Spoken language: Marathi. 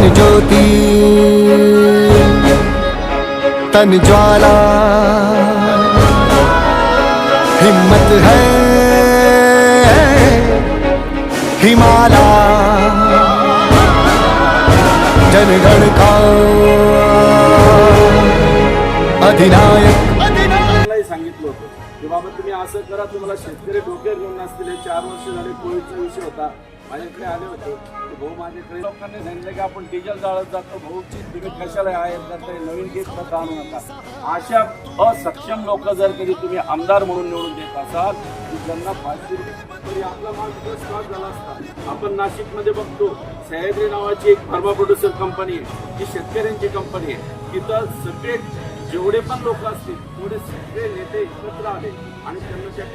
तन ज्योति तन ज्वाला। हिम्मत है हिमाला। जनगण का अधिनायक सांगितलं होतं. की बाबा तुम्ही असं करा तुम्हाला शेतकरी डोक्यावर घेऊन नसतील चार वर्ष झाले कोविडचा विषय होता. माझ्याकडे आले होते. की भाऊ माझ्याकडे लोकांनी सांगितलं की आपण डिझेल जाळत जातो. भाऊची तुम्ही कशाला आयात करताय नवीन गीत खत आणू नका. अशा असक्षम लोक जर कधी तुम्ही आमदार म्हणून निवडून देत असाल की ज्यांना फाशी तरी आपला माल stop झाला असता. आपण नाशिकमध्ये बघतो सह्याद्री नावाची एक फार्मा प्रोड्युसर कंपनी आहे. जी शेतकऱ्यांची कंपनी आहे. तिथं सगळे जेवढे पण लोक असतील तेवढे सगळे नेते एकत्र आले आणि त्यांना त्या